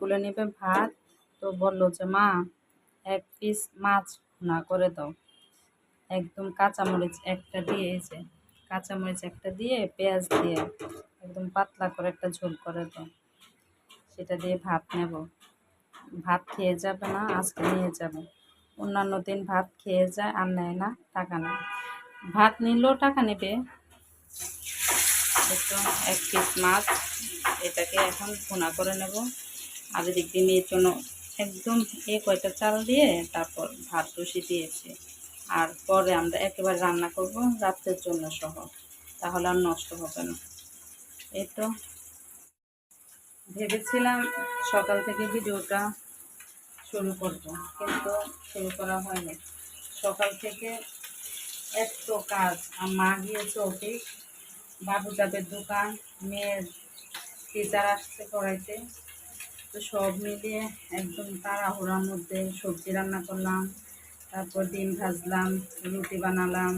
তুলে নেবে ভাত। তো বলল যে, মা, এক পিস মাছ না করে দাও। একদম কাঁচামরিচ একটা দিয়ে, এই যে কাঁচামরিচ একটা দিয়ে, পেঁয়াজ দিয়ে একদম পাতলা করে একটা ঝোল করে দাও। সেটা দিয়ে ভাত নেব। ভাত খেয়ে যাবে না, আজকে নিয়ে যাবে। অন্যান্য দিন ভাত খেয়ে যায়, আর নেয় না, টাকা নেয়। ভাত নিলেও টাকা নেবে। একটু এক পিস মাছ, এটাকে এখন ভুনা করে নেব। দিয়ে মেয়ের জন্য একদম এ কয়টা চাল দিয়ে তারপর ভাত বসিয়ে দিয়েছি। আর পরে আমরা একেবারে রান্না করব রাত্রের জন্য সহ। তাহলে আর নষ্ট হবে না। এই তো ভেবেছিলাম সকাল থেকে ভিডিওটা শুরু করব, কিন্তু শুরু করা হয়নি। সকাল থেকে এত কাজ, আর মা গিয়েছে অফিস, বাবু দোকান, মেয়ের টিচার আসছে পড়াইতে। তো সব মিলিয়ে একদম তাড়াহুড়ার মধ্যে সবজি রান্না করলাম, তারপর ডিম ভাজলাম, রুটি বানালাম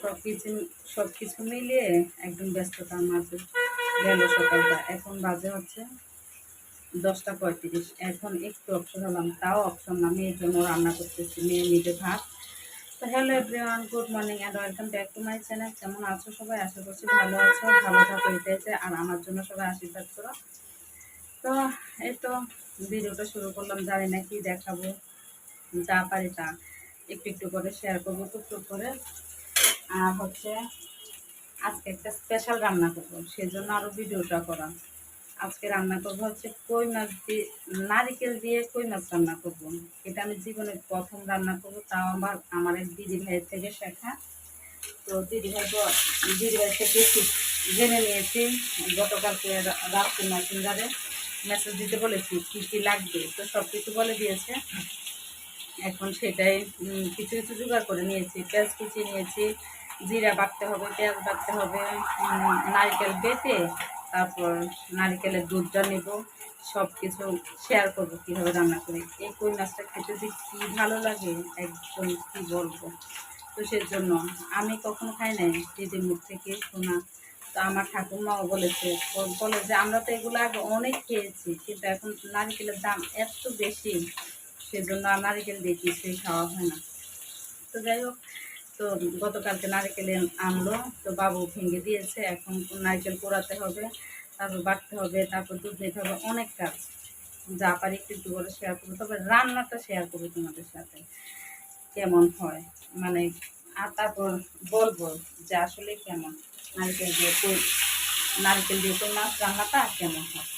সব কিছু সব কিছু মিলিয়ে একদম ব্যস্ততার মাঝে গেল সকালটা। এখন বাজে হচ্ছে দশটা পঁয়ত্রিশ। এখন একটু অপশন হলাম, তাও অপশন না, মেয়ের জন্য রান্না করতেছি, মেয়ে নিজে ভাত। তো hello everyone good morning and welcome back to my channel কেমন আছো সবাই? আশা করছি ভালো আছো, ভালো থাকো এটাই আর আমার জন্য সবাই আশীর্বাদ করো। তো এই তো ভিডিওটা শুরু করলাম, জানি না কি দেখাবো, যা পারি তা। একটু একটু করে শেয়ার করব, টুকটুক করে। আর হচ্ছে, আজকে একটা স্পেশাল রান্না করব, সেজন্য আরও ভিডিওটা করা আজকে রান্না করব হচ্ছে কই মাছ দিয়ে, নারিকেল দিয়ে কই মাছ রান্না করব। এটা আমি জীবনে প্রথম রান্না করব, তাও আমার আমার এক দিদি ভাইয়ের থেকে শেখা। তো দিদি ভাই দিদি ভাই থেকে জেনে নিয়েছি, গতকালকে রাত্রে মেসেঞ্জারে মেসেজ দিতে বলেছি, কী কী লাগবে? তো সব কিছু বলে দিয়েছে। এখন সেটাই কিছু কিছু জোগাড় করে নিয়েছি। পেঁয়াজ কুচি নিয়েছি, জিরা বাটতে হবে, পেঁয়াজ বাটতে হবে নারকেল বেটে তারপর নারকেলের দুধটা নেব। সব কিছু শেয়ার করব কীভাবে রান্না করি। এই কই মাছটা খেতে যে কী ভালো লাগে, একদম কী বলব? তো সেজন্য আমি কখনো খাই নাই দিদির মুখ থেকে শোনা তো আমার ঠাকুমাও বলেছে বলে যে আমরা তো এগুলো আগে অনেক খেয়েছি, কিন্তু এখন নারিকেলের দাম এত বেশি, সেজন্য আর নারিকেল দিয়ে কিছুই খাওয়া হয় না। তো যাই হোক, তো গতকালকে নারিকেল আনলো, তো বাবু ভেঙে দিয়েছে, এখন নারকেল পোড়াতে হবে, তারপর বাটতে হবে, তারপর দুধ নিতে হবে, অনেক কাজ। যা পারি একটু একটু করে শেয়ার করব, তবে রান্নাটা শেয়ার করব তোমাদের সাথে, কেমন হয়? মানে আর তারপর বলব যে আসলে কেমন। নারকেল দিয়ে কই, নারকেল দিয়ে কই মাছ রান্নাটা কেমন হয়?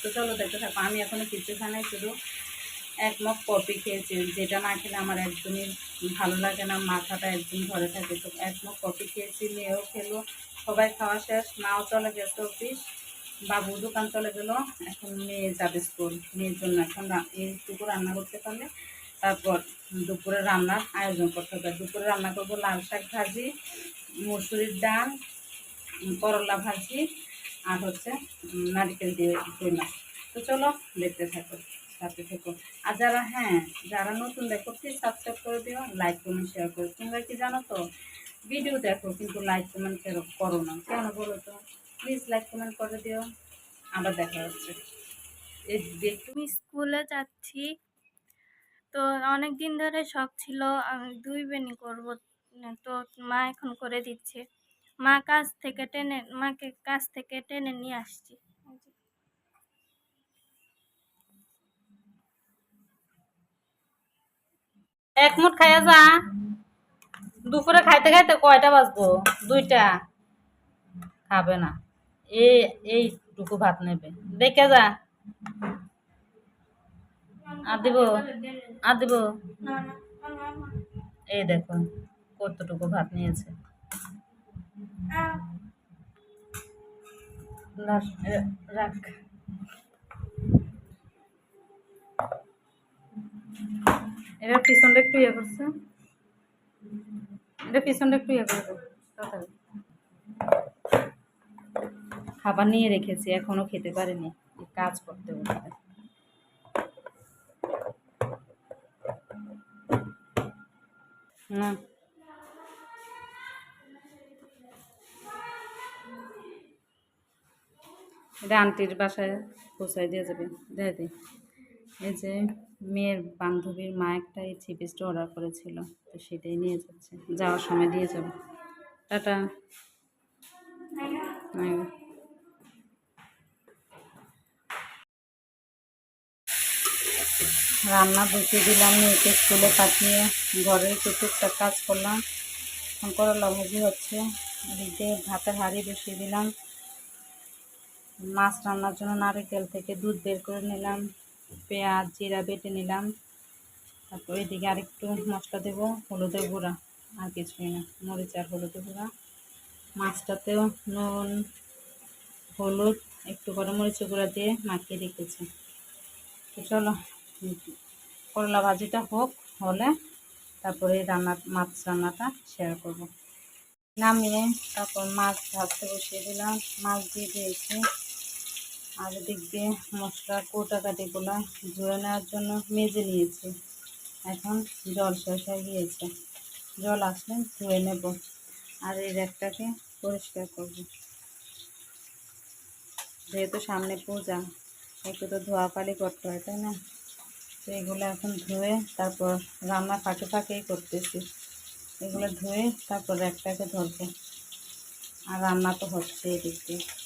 তো চলো দেখতে থাকো, আমি এখনও কিছু খানাই শুধু এক মগ কফি খেয়েছি, যেটা না খেলে আমার একদমই ভালো লাগে না, মাথাটা একদম ঘরে থাকে। তো এক মগ কফি খেয়েছি, মেয়েও খেলো, সবাই খাওয়া শেষ, মাও চলে গেছে অফিস বাবু দোকান চলে গেলো, এখন মেয়ে যাবে স্কুল, মেয়ের জন্য এখন এইটুকু রান্না করতে পারলে, তারপর দুপুরে রান্নার আয়োজন করতে হবে। দুপুরে রান্না করব লাল শাক ভাজি মুসুরির ডাল করলা ভাজি আর হচ্ছে নারকেল দিয়ে কই মাছ। তো চলো, দেখতে থাকো, সাথে থেকো। আর যারা হ্যাঁ যারা নতুন দেখো প্লিজ সাবস্ক্রাইব করে দিও লাইক কমেন্ট শেয়ার করো। তোমরা কি জানো তো ভিডিও দেখো, কিন্তু লাইক কমেন্ট করো না। কেন বলো তো? প্লিজ লাইক কমেন্ট করে দিও। আবার দেখা হচ্ছে। আমি স্কুলে যাচ্ছি, তো অনেক দিন ধরে শখ ছিল, আমি দুই বেনি করব তো মা এখন করে দিচ্ছে। মা কাজ থেকে টেনে মাকে কাজ থেকে টেনে নিয়ে আসছি। এক মুঠ খাইয়া যা। দুপুরে খাইতে খাইতে কয়টা বাজবো? দুইটা। খাবে না। এই এইটুকু ভাত নেবে। দেখে যা। আর দিব? আর দিব? এই দেখো। কতটুকু ভাত নিয়েছে? রাখ। এটা পিছনটা একটু ইয়ে করছে। এটা পিছনটা একটু ইয়ে করে খাবার নিয়ে রেখেছি, এখনও খেতে পারেনি। কাজ করতে বলতে না। এটা আন্টির বাসায় পৌঁছায় দিয়ে যাবে। দিই এই যে মেয়ের বান্ধবীর মা একটা এই চিপিসটা অর্ডার করেছিল, তো সেটাই নিয়ে যাচ্ছে। যাওয়ার সময় দিয়ে যাবে। টাটা। রান্না বসিয়ে দিলাম, মেয়েকে স্কুলে পাঠিয়ে ঘরে একটু টুকটাক কাজ করলাম। করলা ভাজি হচ্ছে। এদিক ভাতের হাঁড়ি বসিয়ে দিলাম। মাছ রান্নার জন্য নারকেল থেকে দুধ বের করে নিলাম, পেঁয়াজ, জিরা বেটে নিলাম। তারপর এদিকে আরেকটু মশলা দেবো, হলুদের গুঁড়া, আর কিছুই না, মরিচ আর হলুদের গুঁড়া। মাছটাতেও নুন, হলুদ, একটু করে মরিচের গুঁড়া দিয়ে মাখিয়ে রেখেছি। তো চলো, করলা ভাজিটা হোক, হলে তারপরে রান্না মাছ রান্নাটা শেয়ার করব। নামিয়ে তারপর মাছ ভাজতে বসিয়ে দিলাম। মাছ দিয়ে দিয়েছি। আর দিক দিয়ে মশলা কোটা কাটিগুলো ধুয়ে নেওয়ার জন্য মেজে নিয়েছি। এখন জল শেষ হয়ে গিয়েছে। জল আসলে ধুয়ে নেব। আর এই র্যাকটাকে পরিষ্কার করব। যেহেতু সামনে পূজা, একটু তো ধোয়াপালি করতে হয়, তাই না? তো এগুলো এখন ধুয়ে তারপর রান্না ফাঁকে ফাঁকেই করতেছি। এগুলো ধুয়ে তারপর র্যাকটাকে ধরবো। আর রান্না তো হচ্ছে এদিক দিয়ে।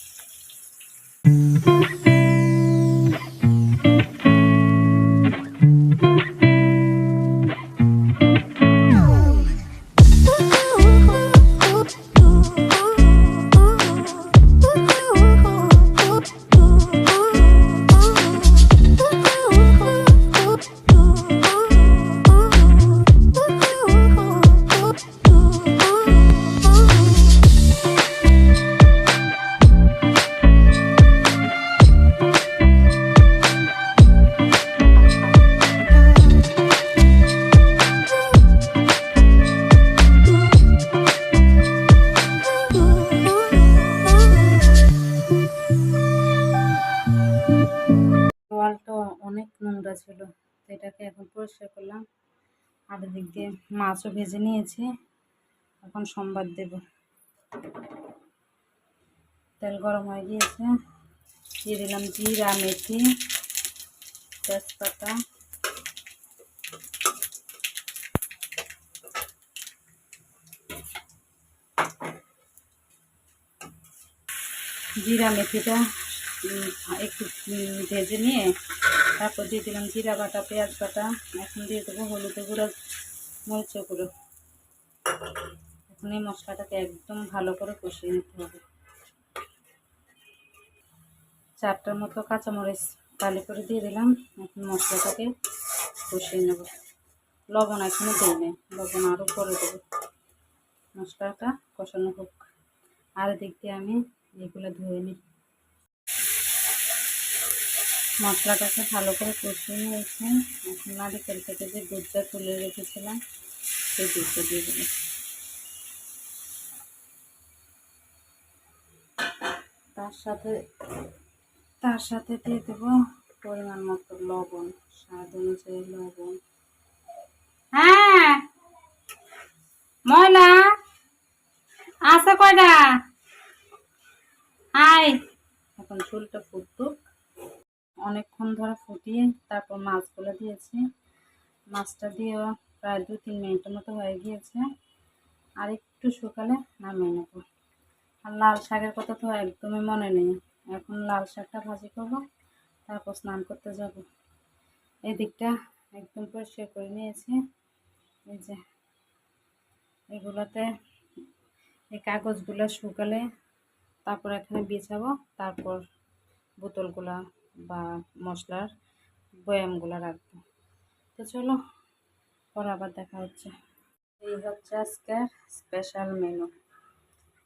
আর দিক দিয়ে মাছও ভেজে নিয়েছি। এখন সোমবার দেব। তেল গরম হয়ে গিয়েছে। দিয়ে দিলাম জিরা, মেথি, তেজপাতা। জিরা, মেথিটা একটু ভেজে নিয়ে তারপর দিয়ে দিলাম জিরা বাটা, পেঁয়াজ বাটা, এখন দিয়ে দেবো হলুদ গুঁড়ো, মরিচের গুঁড়ো। এখন এই মশলাটাকে একদম ভালো করে কষিয়ে নিতে হবে। চারটার মতো কাঁচামরিচ কালি করে দিয়ে দিলাম, এখন মশলাটাকে কষিয়ে নেব। লবণ এখনও দিই নেই, লবণ আরও করে দেবো। মশলাটা কষানো হোক। আর দিক দিয়ে আমি এগুলো ধুয়ে নিই। মশলাটাকে ভালো করে কষিয়ে নিয়েছি। এখন নারিকেল থেকে যে দুধটা তুলে রেখেছিলাম, সেই দুধটা দিয়ে দিলাম তার সাথে তার সাথে দিয়ে দেবো পরিমাণ মতো লবণ, স্বাদ অনুযায়ী লবণ। হ্যাঁ ময়লা আছে কয়টা? হাই এখন চুলটা ফুটুক। অনেকক্ষণ ধরে ফুটিয়ে তারপর মাছগুলো দিয়েছি। মাছটা দিয়েও প্রায় দু তিন মিনিটের মতো হয়ে গিয়েছে। আর একটু শুকালে নামিয়ে নেব। আর লাল শাকের কথা তো একদমই মনে নেই। এখন লাল শাকটা ভাজি করব, তারপর স্নান করতে যাব। এই দিকটা একদম পরিষ্কার করে নিয়েছি। এই যে এগুলোতে এই কাগজগুলো শুকালে তারপর এখানে বিছাবো তারপর বোতলগুলা বা মশলার বয়ামগুলো রাখব। তো চলো, পরে আবার দেখা হচ্ছে। এই হচ্ছে আজকের স্পেশাল মেনু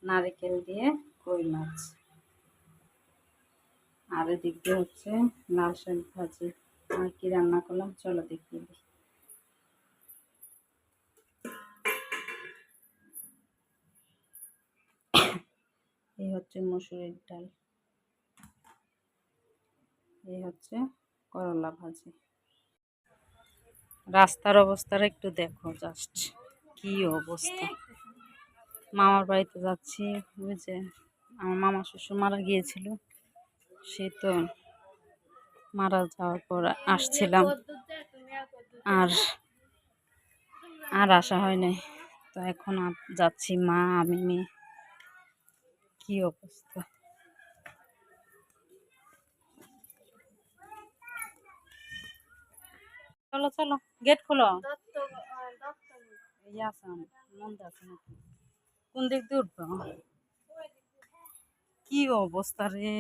নারিকেল দিয়ে কই মাছ। আর এদিক দিয়ে হচ্ছে লাল শাক ভাজি। আর কি রান্না করলাম? চলো দেখিয়ে দিই এই হচ্ছে মসুরির ডাল। এই হচ্ছে করলা ভাজি। রাস্তার অবস্থাটা একটু দেখো জাস্ট কি অবস্থা। মামার বাড়িতে যাচ্ছি যে আমার মামা শ্বশুর মারা গিয়েছিল, সে তো মারা যাওয়ার পর আসছিলাম। আর আর আসা হয় নাই তো এখন যাচ্ছি মা, আমি, মেয়ে। কি অবস্থা। চলো চলো গেট খোলো। কোন দিক দিয়ে উঠবো? কি অবস্থা রে?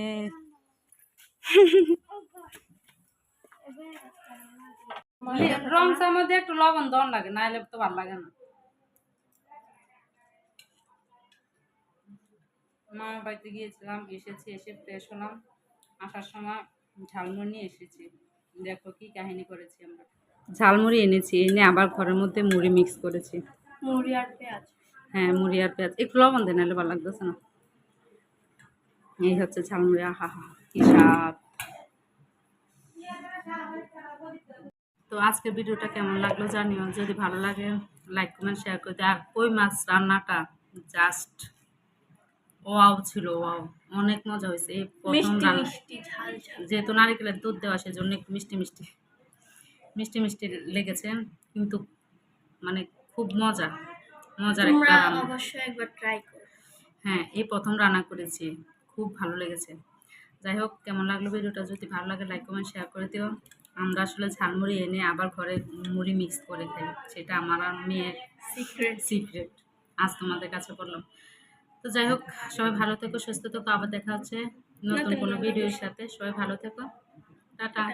রং মধ্যে একটু লবণ দন লাগে না হলে তো ভালো লাগে না। মামা বাড়িতে গিয়েছিলাম এসেছি এসে ফ্রেশ হলাম। আসার সময় ঝালমুড়ি নিয়ে এসেছি। দেখো কি কাহিনী করেছি আমরা। ঝালমুড়ি এনেছি এনে আবার ঘরের মধ্যে মুড়ি মিক্স করেছি। মুড়ি আর পেঁয়াজ? হ্যাঁ মুড়ি আর পেঁয়াজ। একটু লবণ দেন নাহলে ভালো লাগতেছে না। এই হচ্ছে ঝালমুড়ি আহা হা কি স্বাদ। তো আজকের ভিডিওটা কেমন লাগল জানিও। যদি ভালো লাগে লাইক কমেন্ট শেয়ার করে। আর কই মাছ রান্নাটা? জাস্ট ওয়াও ছিল ওয়াও। অনেক মজা হয়েছে। এই প্রথম যেহেতু নারিকেলের দুধ দেওয়া সেজন্য একটু মিষ্টি মিষ্টি। মিষ্টি মিষ্টি লেগেছে কিন্তু মানে খুব মজা মজার একটা অবশ্যই একবার ট্রাই করো। হ্যাঁ এই প্রথম রান্না করেছি খুব ভালো লেগেছে। যাই হোক কেমন লাগল ভিডিওটা? যদি ভালো লাগে লাইক কমেন্ট শেয়ার করে দিও। আমরা আসলে ঝালমুড়ি এনে আবার ঘরে মুড়ি মিক্স করে খাই সেটা আমার আর মেয়ের সিক্রেট সিক্রেট আজ তোমাদের কাছে বললাম। তো যাই হোক সবাই ভালো থেকো সুস্থ থেকো আবার দেখা হচ্ছে নতুন কোনো ভিডিওর সাথে। সবাই ভালো থেকো। টাটা।